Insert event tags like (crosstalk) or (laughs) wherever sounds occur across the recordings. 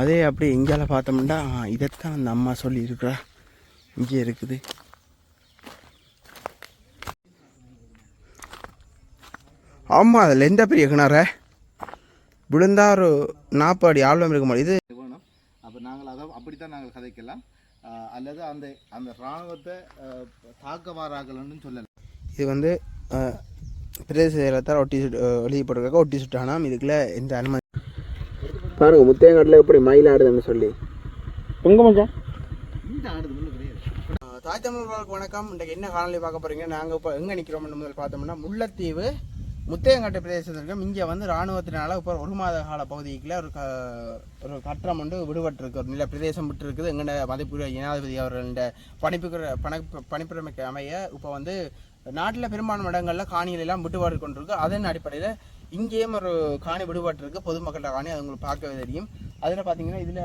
அதே அப்படி இங்கால பார்த்தோம்னா இதைத்தான் அந்த அம்மா சொல்லி இருக்கிறா இங்கே இருக்குது. ஆமாம் அதில் எந்த பெரிய கிணற? விழுந்தா ஒரு நாற்பது அடி ஆழம் இருக்க வேணும். அப்போ நாங்கள் அதை அப்படித்தான் நாங்கள் கதைக்கலாம். அல்லது அந்த அந்த இராணுவத்தை தாக்க வாராக்கலன்னு சொல்லலாம். இது வந்து பிரதேச செயலத்தால் ஒட்டி சுட்டு எழுதி போட்டிருக்காங்க ஒட்டி சுட்டானாம். இதுக்குள்ள எந்த அனுமதி பாருங்க முத்தையங்காட்டில் எப்படி மயில் ஆடுதுன்னு சொல்லி. எங்க மச்சான் தாய் தமிழர்களுக்கு வணக்கம். இன்றைக்கு என்ன காணொலி பார்க்க போறீங்க? நாங்கள் இப்போ எங்கே நிற்கிறோம்னு முதல் பார்த்தோம்னா முல்லைத்தீவு முத்தையங்காட்டு பிரதேசத்தில் இருக்கோம் இங்கே வந்து இராணுவத்தினால இப்போ ஒரு மாத கால பகுதிக்குள்ள ஒரு க ஒரு கட்டடம் வந்து விடுபட்டிருக்கு. ஒரு நில பிரதேசம் விட்டு இருக்குது எங்கட மதிப்புரிய ஜனாதிபதி அவர்கள பணிப்புக்கிற பண பணிப்புரிமைக்கு அமைய இப்போ வந்து நாட்டில் பெரும்பான்மை இடங்களில் காணிகள் எல்லாம் விடுபாடு கொண்டிருக்கு அதன் அடிப்படையில் இங்கேயும் ஒரு காணி விடுபாட்டு இருக்குது பொதுமக்கள்கிட்ட காணி அது உங்களுக்கு பார்க்கவே தெரியும். அதில் பார்த்தீங்கன்னா இதில்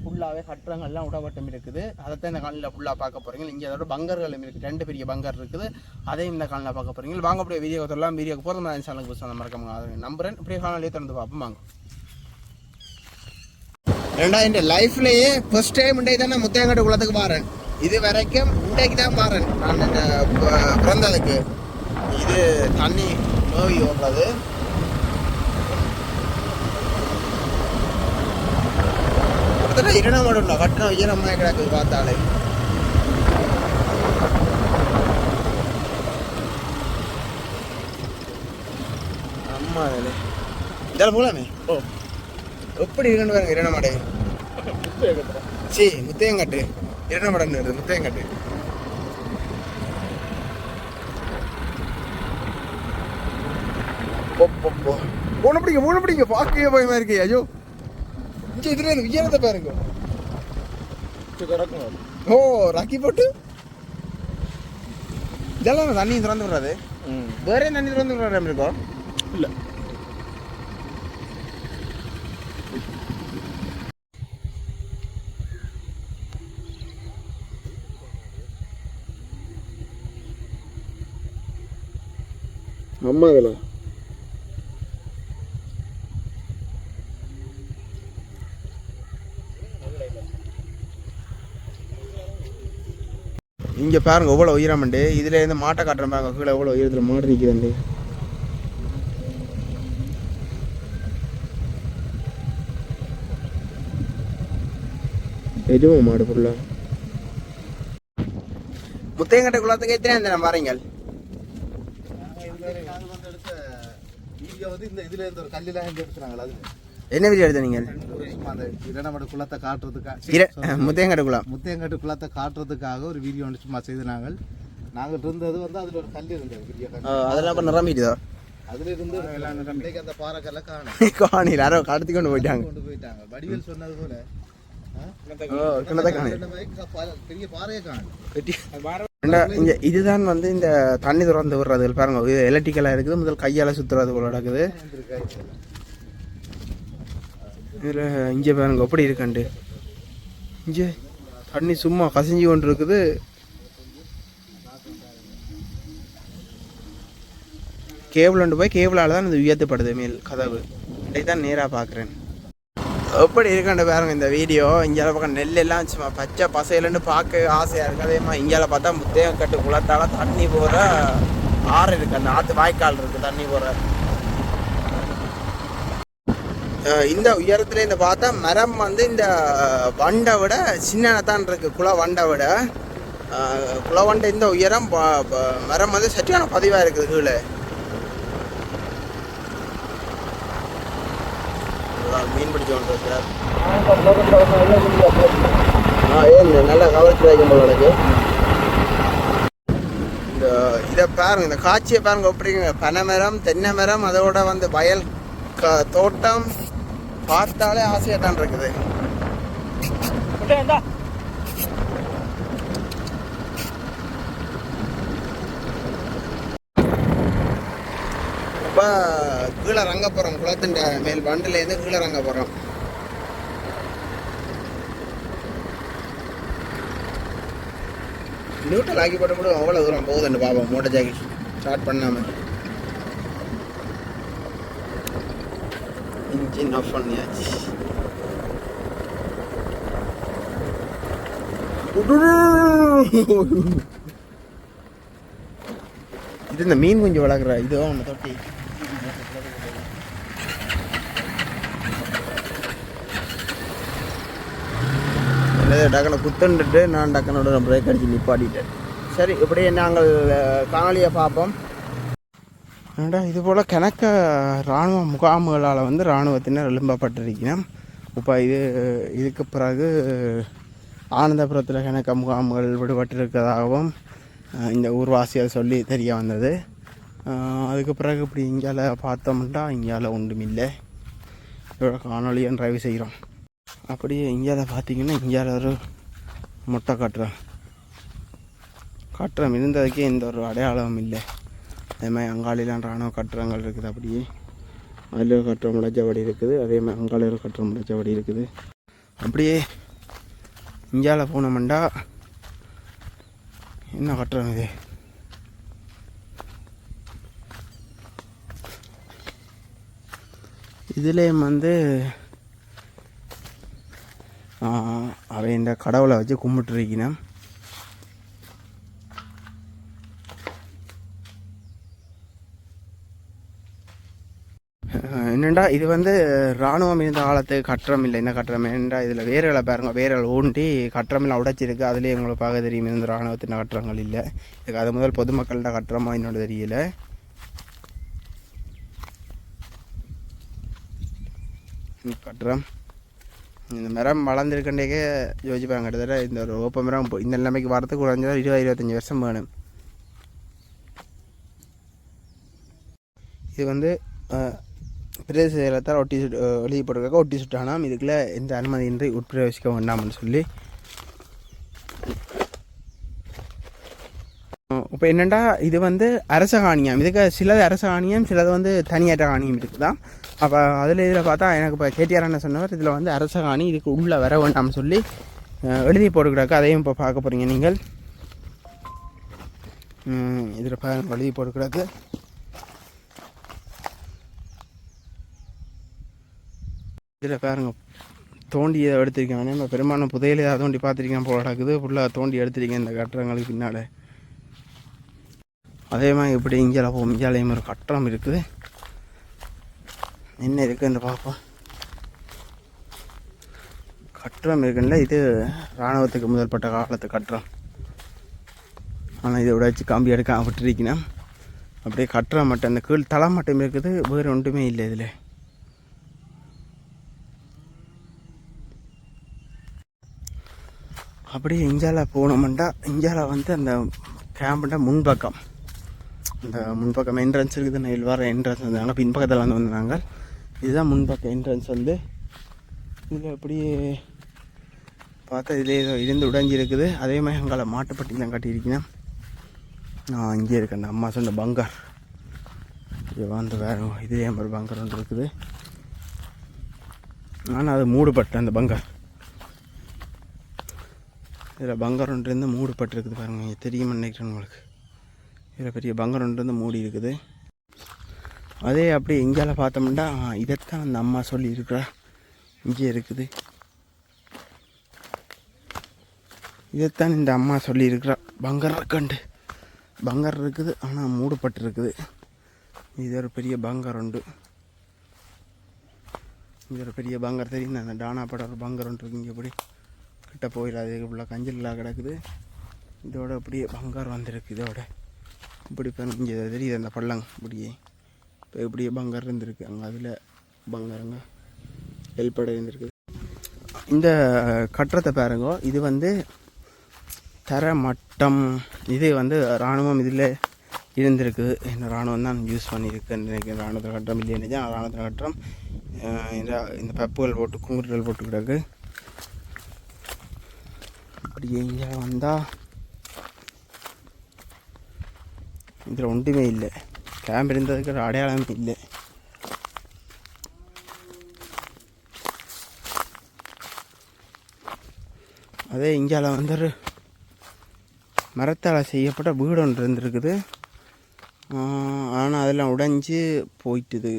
ஃபுல்லாகவே கட்டடங்கள்லாம் உடவட்டம் இருக்குது. அதைத்தான் இந்த காலையில் ஃபுல்லாக பார்க்க போகிறீங்க இங்கே அதோட பங்கர்களும் இருக்குது ரெண்டு பெரிய பங்கர் இருக்குது. அதையும் இந்த காலையில் பார்க்க போகிறீங்க வாங்க அப்படியே வீடியோ தொடரலாம். வீடியோக்கு போதும் நான் சேனலுக்கு புதுசாக மறக்காம நம்புறேன். இப்படியே காலையிலே திறந்து பார்ப்போம். வாங்க. ரெண்டா இந்த லைஃப்லேயே ஃபர்ஸ்ட் டைம் இன்றைக்கு தான் நான் முத்தையங்காட்டு குளத்துக்கு பாறேன் இது வரைக்கும் இன்றைக்கு தான் பாறேன் நான் பிறந்ததுக்கு. இது தண்ணி நோய் ஓடுறது கிட்டத்தட்ட இரணம் மாடுல கட்டணம் ஈரமாக கிடக்குது பார்த்தாலே. அம்மா அதில் இதில் போகலாமே ஓ. எப்படி இருக்குன்னு பாருங்க இரண மாடு சி முத்தையங்காட்டு இரண மாடன்னு முத்தையங்காட்டு. பூனை பிடிங்க பூனை பிடிங்க பார்க்கவே பயமா இருக்கு ஐயோ. இங்க இதுல உயரத்தை பாருங்க. ஓ ராக்கி போட்டு? இதெல்லாம் தண்ணி திறந்து விடுறாது. வேற தண்ணி திறந்து விடுற இருக்கோம் இல்ல. அம்மா இதில் இங்கே பாருங்க எவ்வளோ உயரமுண்டு இதுலேருந்து இருந்து மாட்டை காட்டுறேன் மாதிரி கீழே எவ்வளோ உயரத்தில் மாடு நிற்கிறது எதுவும் மாடு ஃபுல்லாக முத்தையங்கட்டை குளத்துக்கு எத்தனை இந்த பாருங்கள். வந்து இந்த இதுல இருந்து ஒரு கல்லில் எடுத்துறாங்களா அது என்ன வீடியோ எடுத்த நீங்கள்? இரணமட குளத்தை காட்டுறதுக்காக முத்தையங்கட்டை குளம். முத்தையங்காட்டு குளத்தை காட்டுறதுக்காக ஒரு வீடியோ வந்து சும்மா செய்து நாங்கள். நாங்கள் இருந்தது வந்து அதில் ஒரு கல் இருந்தது பெரிய கல். அதெல்லாம் இப்போ நிரம்பிட்டுதோ? அதுல இருந்து அந்த பாறைக்கல்ல காணும். (laughs) காணியில் யாரோ கடத்தி கொண்டு போயிட்டாங்க. கொண்டு போயிட்டாங்க. வடிவேல் சொன்னது போல பெரிய பாறையை காணும். இதுதான் வந்து இந்த தண்ணி திறந்து விடுறது பாருங்க. இது எலக்ட்ரிக்கலாக இருக்குது முதல் கையால் சுற்றுறது போல நடக்குது. இதில் இங்கே பாருங்க எப்படி இருக்கண்டு. இங்கே தண்ணி சும்மா கசிஞ்சு கொண்டு இருக்குது கேபிள் கொண்டு போய் கேபிளால் தான் இது உயர்த்தப்படுது மேல் கதவு. இதை தான் நேராக பார்க்குறேன். எப்படி இருக்காண்டு பாருங்க இந்த வீடியோ. இங்கால பக்கம் நெல் எல்லாம் சும்மா பச்சை பசையிலன்னு பார்க்க ஆசையாக இருக்குது அதே மாதிரி இங்கால பார்த்தா முத்தையங்கட்டு குளத்தால தண்ணி போகிற ஆறு இருக்கு. அந்த ஆற்று வாய்க்கால் இருக்குது தண்ணி போகிற இந்த உயரத்துலேருந்து பார்த்தா மரம் வந்து இந்த வண்டை விட சின்னதான் இருக்கு குள வண்டை விட. குள குளவண்டை இந்த உயரம் மரம் வந்து சற்றியான பதிவாக இருக்குது கீழே. மீன் பிடிச்ச ஒன்று இருக்கிறார் ஆ ஏன் நல்லா கவர்ச்சி வைக்கும் போல எனக்கு இந்த இதை பாருங்க இந்த காட்சியை பாருங்க அப்படிங்க பனை மரம் தென்னை மரம் அதோட வந்து வயல் தோட்டம் பார்த்தாலே ஆசையாக தான் இருக்குது. இப்போ கீழே ரங்க போகிறோம் குளத்தின் மேல் வண்டிலேருந்து கீழே ரங்க போகிறோம் நியூட்ரல் ஆக்கி போட்டு கூட அவ்வளோ தூரம் போகுதுன்னு பாப்போம். மோட்டர் ஜாக்கெட் ஸ்டார்ட் பண்ணாமல் இன்ஜின் ஆஃப் பண்ணியாச்சு இது இந்த மீன் கொஞ்சம் வளர்க்குற இதோ ஒன்று தொட்டி. டக்குனு குத்தண்டுட்டு நான் டக்குனோட பிரேக் அடித்து நிப்பாட்டிட்டேன். சரி இப்படியே நாங்கள் காணொலியை பார்ப்போம். ஆனால் இது போல் கணக்க இராணுவ முகாம்களால் வந்து இராணுவத்தினர் எழும்பப்பட்டிருக்கிறோம் இப்போ இது இதுக்கு பிறகு ஆனந்தபுரத்தில் கணக்க முகாம்கள் விடுபட்டிருக்கிறதாகவும் இந்த ஊர்வாசியால் சொல்லி தெரிய வந்தது. அதுக்கு பிறகு இப்படி இங்கால பார்த்தோம்னா இங்கால ஒன்றுமில்லை. இவ்வளோ காணொலியை ட்ரைவ் செய்கிறோம். அப்படியே இங்கால பார்த்தீங்கன்னா இங்கால ஒரு முட்டை கட்டுறோம் கட்டுறம் இருந்ததுக்கே எந்த ஒரு அடையாளமும் இல்லை. அதே மாதிரி அங்காளிலாம் இராணுவ கட்டுறங்கள் இருக்குது அப்படியே. அதில் கட்டுற முளைச்சபடி இருக்குது. அதே மாதிரி அங்காளியில் கட்டுற முளைச்சபடி இருக்குது. அப்படியே இந்தியாவில் போனோம்டா. என்ன கட்டுறாங்க இது? இதுலேயும் வந்து அவன் இந்த கடவுளை வச்சு கும்பிட்டுருக்கினான் ஏன்டா இது வந்து இராணுவம் இருந்த ஆழத்துக்கு கட்டுறம் இல்லை என்ன கட்டுறம் ஏன்டா இதில் வேர்களை பாருங்க வேர்கள் ஊண்டி கட்டுறமெல்லாம் உடைச்சிருக்கு. அதுலேயே உங்களுக்கு பார்க்க தெரியும் இந்த இராணுவத்தின் கட்டுறங்கள் இல்லை. இதுக்கு அது முதல் பொதுமக்கள்கிட்ட கட்டுறமா என்னோட தெரியல. கட்டுறம் இந்த மரம் வளர்ந்துருக்கண்டே யோசிப்பாங்க. கிட்டத்தட்ட இந்த ஒரு ஓப்ப மரம் இந்த நிலைமைக்கு வரத்துக்கு குறைஞ்சதா இருபது இருபத்தஞ்சி வருஷம் வேணும். இது வந்து பிரதேச செயலத்தால் ஒட்டி சுட்டு எழுதி ஒட்டி சுட்டானாம். இதுக்குள்ளே எந்த அனுமதியின்றி உட்பிரவேசிக்க வேண்டாம்னு சொல்லி. இப்போ என்னென்னா இது வந்து அரச காணியம். இதுக்கு சிலது அரச காணியம் சிலது வந்து தனியாக காணியம் இருக்குதான் அப்போ அதில் இதில் பார்த்தா எனக்கு இப்போ கேடிஆர் என்ன சொன்னவர் இதில் வந்து அரச காணி இதுக்கு உள்ளே வர வேண்டாம்னு சொல்லி எழுதி போட்டுக்கிறாக்க அதையும் இப்போ பார்க்க போகிறீங்க நீங்கள். இதில் எழுதி போட்டுக்கிறாக்கு இதில் பாருங்க. தோண்டி இதை எடுத்திருக்காங்க நம்ம பெரும்பாலும் புதையில ஏதாவது தோண்டி பார்த்துருக்கேன் போல நடக்குது. ஃபுல்லாக தோண்டி எடுத்திருக்கேன் இந்த கட்டடங்களுக்கு பின்னால். அதே மாதிரி இப்படி இங்கே போகும் இங்கேலையும் ஒரு கட்டடம் இருக்குது. என்ன இருக்குன்னு பார்ப்போம். கட்டடம் இருக்குல்ல இது இராணுவத்துக்கு முதல்பட்ட காலத்து கட்டடம். ஆனால் இதை விடாச்சு கம்பி எடுக்க விட்டுருக்கணும் அப்படியே கட்டுற மட்டும் அந்த கீழ் தலை மட்டும் இருக்குது. வேறு ஒன்றுமே இல்லை இதில். அப்படியே இந்தியாவில் போனோம்னா இந்தியாவில் வந்து அந்த கேம்புட முன்பக்கம். இந்த முன்பக்கம் என்ட்ரன்ஸ் இருக்குது நெல் வர என்ட்ரன்ஸ் வந்தாங்க பின்பக்கத்தில் வந்து வந்தாங்க. இதுதான் முன்பக்கம் என்ட்ரன்ஸ் வந்து. இதில் அப்படியே பார்த்தா இதில் ஏதோ இருந்து உடைஞ்சி இருக்குது அதே மாதிரி அங்கால மாட்டுப்பட்டிலாம் கட்டியிருக்கேன். நான் இங்கே இருக்கேன். அந்த அம்மா சொன்ன பங்கர். இது வந்து வேறு இதே மாதிரி பங்கர் ஒன்று இருக்குது. ஆனால் அது மூடுபட்ட அந்த பங்கர். இதில் பங்கர் மூடு இருந்து பாருங்கள் பாருங்க தெரியுமா நினைக்கிறேன் உங்களுக்கு. இதில் பெரிய பங்கர் ஒன்று மூடி இருக்குது. அதே அப்படி இங்கால பார்த்தோம்னா இதைத்தான் அந்த அம்மா சொல்லி இருக்கிறா இங்கே இருக்குது. இதைத்தான் இந்த அம்மா சொல்லியிருக்கிறா. பங்கர் கண்டு. பங்கர் இருக்குது ஆனால் மூடப்பட்டு இருக்குது இது ஒரு பெரிய பங்கர் உண்டு. இது ஒரு பெரிய பங்கர் தெரியும்? அந்த டானா படம் ஒரு பங்கர் ஒன்று இருக்கு இங்கே இப்படி கிட்ட போயிடாது இவ்வளோ கஞ்சல்லாம் கிடக்குது. இதோட அப்படியே பங்கார் வந்திருக்கு இதோட. இப்படி இங்கே தெரியுது அந்த பள்ளம்? இப்படியே. இப்போ இப்படியே பங்கார் இருந்திருக்கு. அங்கே அதில் பங்காரங்க ஹெல்ப்படை இருந்திருக்கு இந்த கட்டுறத்தை பாருங்க. இது வந்து தர மட்டம் இது வந்து இராணுவம் இதில் இருந்திருக்கு. இந்த இராணுவம் தான் யூஸ் பண்ணியிருக்குன்னு நினைக்கிறேன் இராணுவத்தில் கட்டம் இல்லைன்னு இராணுவத்தில் கட்டம் இந்த இந்த பப்புகள் போட்டு குங்குருகள் போட்டு கிடக்கு. அப்படியே இங்கே வந்தால் இதில் ஒன்றுமே இல்லை. கேம்ப் இருந்ததுக்கு ஒரு அடையாளமே இல்லை. அதே இங்கால வந்து ஒரு மரத்தால் செய்யப்பட்ட வீடு ஒன்று இருந்திருக்குது. ஆனால் அதெல்லாம் உடைஞ்சு போயிட்டுது.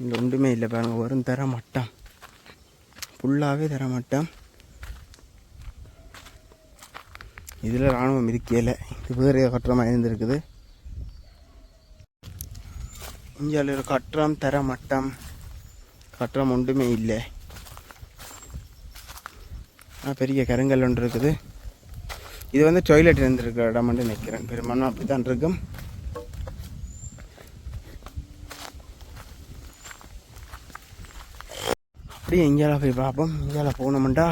இங்கே ஒன்றுமே இல்லை பாருங்கள் வரும் தர மாட்டான் ஃபுல்லாகவே தர மாட்டான் இதில் இராணுவம் இருக்கல இது வேறு கட்டுறமாக இருந்திருக்குது. இந்தியாவில் ஒரு கட்டுறம் தர மட்டம் கட்டுறம் ஒன்றுமே இல்லை. பெரிய கருங்கல் ஒன்று இருக்குது. இது வந்து டொய்லெட் இருந்திருக்கிற இடம் வந்து நிற்கிறேன் பெரும்பாலும் அப்படி தான் இருக்கும். அப்படியே இந்தியாவில் போய் பார்ப்போம். இந்தியாவில் போனோம்டா.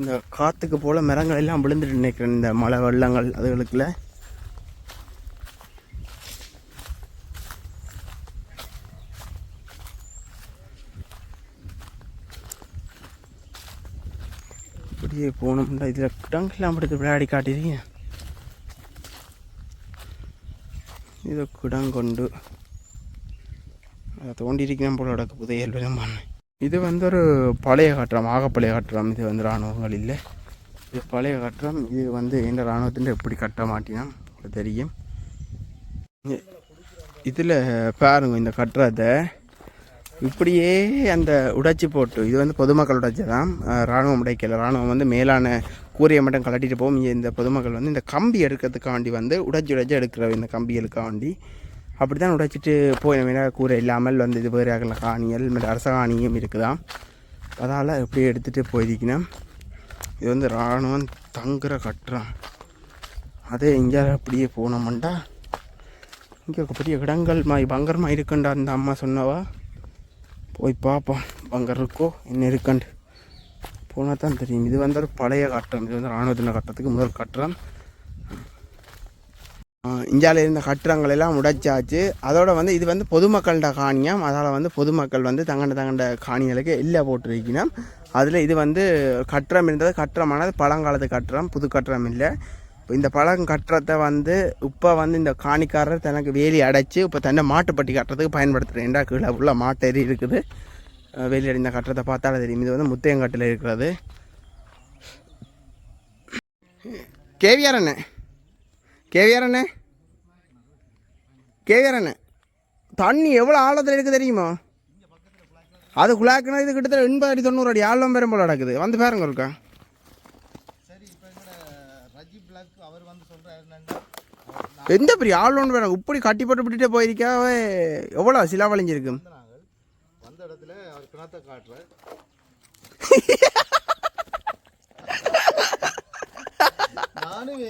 இந்த காற்றுக்கு போல் மரங்கள் எல்லாம் விழுந்துட்டு நிற்கிறேன் இந்த மழை வெள்ளங்கள் அதுகளுக்குள்ள. இப்படியே போகணும்டா. இதில் கிடங்கெல்லாம் படுத்து விளையாடி காட்டிடுறீங்க இதை குடங்கொண்டு. அதை தோண்டிருக்கிறேன் போல நடக்கு புதையல் விளம்பான இது வந்து ஒரு பழைய கட்டுறம் ஆகப்பழைய கட்டுறம் இது வந்து இராணுவங்கள் இல்லை. இது பழைய கட்டுறம் இது வந்து எந்த இராணுவத்தின் எப்படி கட்ட மாட்டினா உங்களுக்கு தெரியும். இதில் பாருங்க இந்த கட்டுறதை இப்படியே அந்த உடைச்சி போட்டு இது வந்து பொதுமக்கள் உடைச்சி தான். இராணுவம் உடைக்கல. இராணுவம் வந்து மேலான கூரையை மட்டும் கலட்டிட்டு போகும். இந்த பொதுமக்கள் வந்து இந்த கம்பி எடுக்கிறதுக்காண்டி வந்து உடைச்சி உடைச்சி எடுக்கிற இந்த கம்பிகளுக்காண்டி அப்படி தான் உடைச்சிட்டு போய் என்ன கூரை இல்லாமல் வந்து இது வேறு அகல காணிகள் இந்த அரச காணியும் இருக்குதா? அதால் இப்படி எடுத்துகிட்டு போயிருக்கணும். இது வந்து இராணுவம் தங்குற கட்டுறான் அதே இங்கே அப்படியே போனோம்டா. இங்கே பெரிய இடங்கள் மா பங்கரமாக இருக்குண்டா அந்த அம்மா சொன்னவா. போய் பார்ப்போம் பங்கர் இருக்கோ என்ன இருக்கண்டு. போனால் தான் தெரியும். இது வந்து ஒரு பழைய கட்டடம் இது வந்து இராணுவத்தின கட்டத்துக்கு முதல் கட்டடம் இந்தியாவில் இருந்த கட்டிடங்கள் எல்லாம் உடைச்சாச்சு. அதோட வந்து இது வந்து பொதுமக்கள்கிட்ட காணியாம். அதால் வந்து பொதுமக்கள் வந்து தங்கண்ட தங்கண்ட காணிகளுக்கு எல்லை போட்டிருக்கணும். அதில் இது வந்து கட்டடம் இருந்தது. கட்டடமானது பழங்காலத்து கட்டடம் புது கட்டடம் இல்லை. இப்போ இந்த பழம் கட்டுறதை வந்து இப்போ வந்து இந்த காணிக்காரர் தனக்கு வேலி அடைச்சி இப்போ தன்னை மாட்டுப்பட்டி கட்டுறதுக்கு பயன்படுத்துகிறேன் கீழே உள்ள மாட்டேறி இருக்குது. வேலி அடைந்த கட்டுறதை பார்த்தாலே தெரியும். இது வந்து முத்தையங்காட்டில் இருக்கிறது. கேவியார் அண்ணன் கேவியார் அண்ணே. கேவியார் அண்ணே. தண்ணி எவ்வளோ ஆழத்தில் இருக்குது தெரியுமா? அது குழாக்குனா இது கிட்டத்தட்ட எண்பது அடி தொண்ணூறு அடி ஆழம் பெரும் போல நடக்குது வந்து பாருங்க இருக்கா எந்த பெரிய ஆள் ஒன்று வேணும்? இப்படி கட்டி போட்டு விட்டுட்டே போயிருக்காவே எவ்வளோ சிலா வளைஞ்சிருக்கு? வந்த இடத்துல அவர் கிணத்தை காட்டுறார் நானும்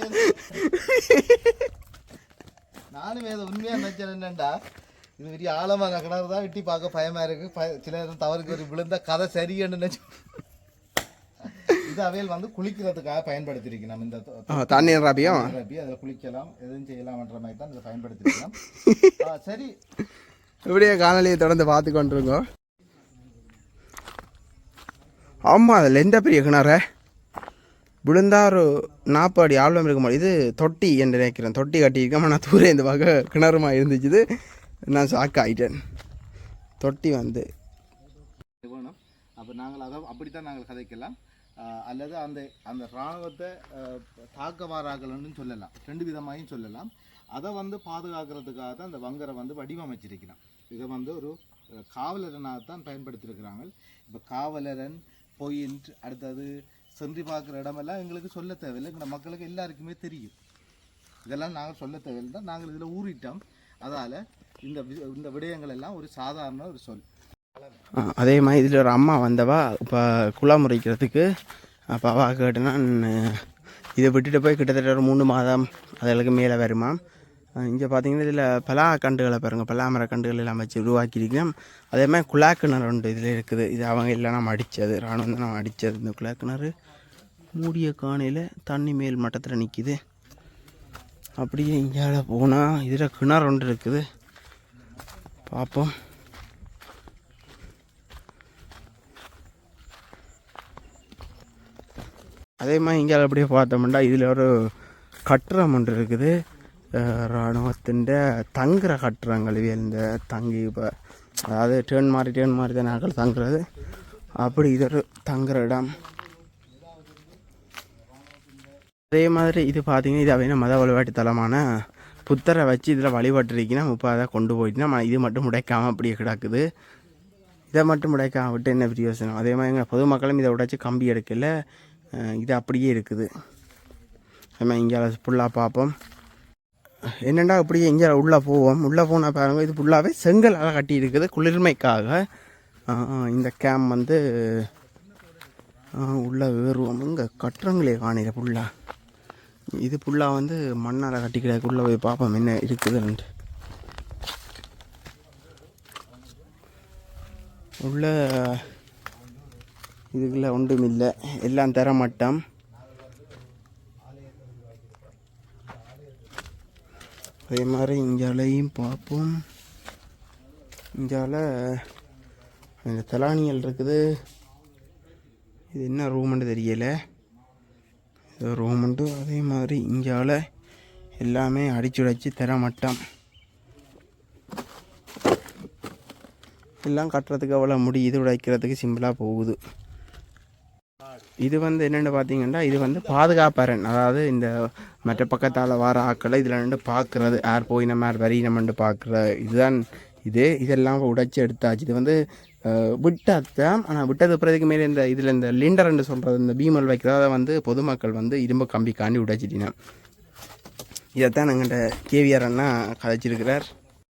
நானும் வேத உண்மையா நினைச்சேன் என்னண்டா? இது பெரிய ஆழமான கிணறு தான் எட்டி பார்க்க பயமா இருக்கு. பய- சில நேரம் தவறுக்கு ஒரு விழுந்த கதை சரின்னு நினைச்சு இது அவையில் வந்து குளிக்கிறதுக்காக பயன்படுத்தியிருக்கு நம்ம இந்த தண்ணீர் ராபியம் நிரப்பி அதில் குளிக்கலாம். எதுவும் செய்யலாம்ன்ற மாதிரி தான் இதை பயன்படுத்திருக்கலாம் சரி. இப்படியே காணொலியை தொடர்ந்து பார்த்து கொண்டிருங்க ஆமாம் அதில் எந்த பெரிய கிணற? விழுந்தா ஒரு நாற்பது அடி ஆழம் இருக்க மாட்டேன் இது தொட்டி என்று நினைக்கிறேன். தொட்டி கட்டியிருக்கேன் ஆனால் தூரே இந்த வகை கிணறுமா இருந்துச்சு. நான் ஷாக் ஆகிட்டேன் தொட்டி வந்து. வேணும் அப்போ நாங்கள் அதை அப்படித்தான் நாங்கள் கதைக்கலாம். அல்லது அந்த அந்த இராணுவத்தை தாக்க வாராகலன்னு சொல்லலாம். ரெண்டு விதமாயும் சொல்லலாம். அதை வந்து பாதுகாக்கிறதுக்காக தான் அந்த வங்கரை வந்து வடிவமைச்சிருக்கிறான். இதை வந்து ஒரு காவலரனாக தான் பயன்படுத்தியிருக்கிறாங்க. இப்போ காவலரன் பொயின்ட் அடுத்தது சென்று பார்க்குற இடமெல்லாம் எங்களுக்கு சொல்ல தேவையில்லை. எங்கள் மக்களுக்கு எல்லாருக்குமே தெரியும். இதெல்லாம் நாங்கள் சொல்ல தேவையில்லை. தான் நாங்கள் இதில் ஊறிட்டோம். அதால் இந்த வி- இந்த விடயங்கள் எல்லாம் ஒரு சாதாரண ஒரு சொல். அதே மாதிரி இதில் ஒரு அம்மா வந்தவா இப்போ குழாம் முறைக்கிறதுக்கு அப்போ அவா கேட்டேன்னா இதை விட்டுட்டு போய் கிட்டத்தட்ட ஒரு மூணு மாதம் அதுகளுக்கு மேலே வருமா? இங்கே பார்த்தீங்கன்னா இதில் பலா கண்டுகளை பாருங்கள் பலாமர கண்டுகள் எல்லாம் வச்சு உருவாக்கியிருக்கோம். அதே மாதிரி குழா கிணறு உண்டு இதில் இருக்குது. இது அவங்க இல்லை நம்ம அடித்தது ராணுவம் தான் நம்ம அடித்தது இந்த குழா கிணறு. மூடிய காணையில் தண்ணி மேல் மட்டத்தில் நிற்கிது அப்படியே இங்கால போனால் இதில் கிணறு ஒன்று இருக்குது. பார்ப்போம் அதே மாதிரி இங்கே அப்படியே பார்த்தோம்னா இதில் ஒரு கட்டுறம் ஒன்று இருக்குது. இராணுவத்தின் தங்குற கட்டுறங்கள் இந்த தங்கி இப்போ அதாவது டேர்ன் மாறி டேர்ன் மாறி தான் நாங்கள் தங்குறது. அப்படி இது ஒரு தங்குற இடம். அதே மாதிரி இது பார்த்தீங்கன்னா இது அப்படின்னா மத வழிபாட்டு தலமான புத்தரை வச்சு இதில் வழிபட்டுருக்கீங்கன்னா இப்போ அதை கொண்டு போயிட்டுனா இது மட்டும் உடைக்காமல் அப்படியே கிடக்குது. இதை மட்டும் உடைக்காம விட்டு என்ன பிரியோசனம்? அதே மாதிரி எங்கள் பொதுமக்களும் இதை உடைச்சி கம்பி எடுக்கல இது அப்படியே இருக்குது. நம்ம இங்கே ஃபுல்லாக பார்ப்போம். என்னென்னா அப்படியே இங்கே உள்ளே போவோம்? உள்ளே போனால் பாருங்கள் இது ஃபுல்லாகவே செங்கலால் கட்டி இருக்குது குளிர்மைக்காக இந்த கேம் வந்து உள்ளே வேறுவோம் இங்கே கட்டுறங்களே காணில ஃபுல்லாக இது ஃபுல்லாக வந்து மண்ணால் கட்டி கிடக்குள்ளே போய் பார்ப்போம் என்ன இருக்குதுன்ட்டு. உள்ள இதுக்குள்ளே ஒன்றும் இல்லை எல்லாம் தரமட்டம். அதே மாதிரி இங்காலையும் பார்ப்போம் இங்கால இந்த தலானியல் இருக்குது. இது என்ன ரூம்னு தெரியலை. ரூமுண்டு அதே மாதிரி இங்கால எல்லாமே அடிச்சுடைச்சி தரமட்டம் எல்லாம் கட்டுறதுக்கு அவ்வளோ முடி இது உடைக்கிறதுக்கு சிம்பிளாக போகுது. இது வந்து என்னென்னு பார்த்தீங்கன்னா இது வந்து பாதுகாப்பறன் அதாவது இந்த மற்ற பக்கத்தால் வர ஆக்களை இதில் நின்று பார்க்குறது யார் போய் நம்ம யார் வரி நம்மண்டு பார்க்குற இதுதான் இது இதெல்லாம் உடைச்சி எடுத்தாச்சு. இது வந்து அஹ், விட்டாத்தான் ஆனால் விட்டது பிறகு மேலே இந்த இதில் இந்த லிண்டர்ன்னு சொல்கிறது இந்த பீமல் வைக்கிறத வந்து பொதுமக்கள் வந்து இரும்பு கம்பி காண்டி உடைச்சிட்டினா இதைத்தான் எங்கள்கிட்ட கேவிஆர் அண்ணா கதைச்சிருக்கிறார்.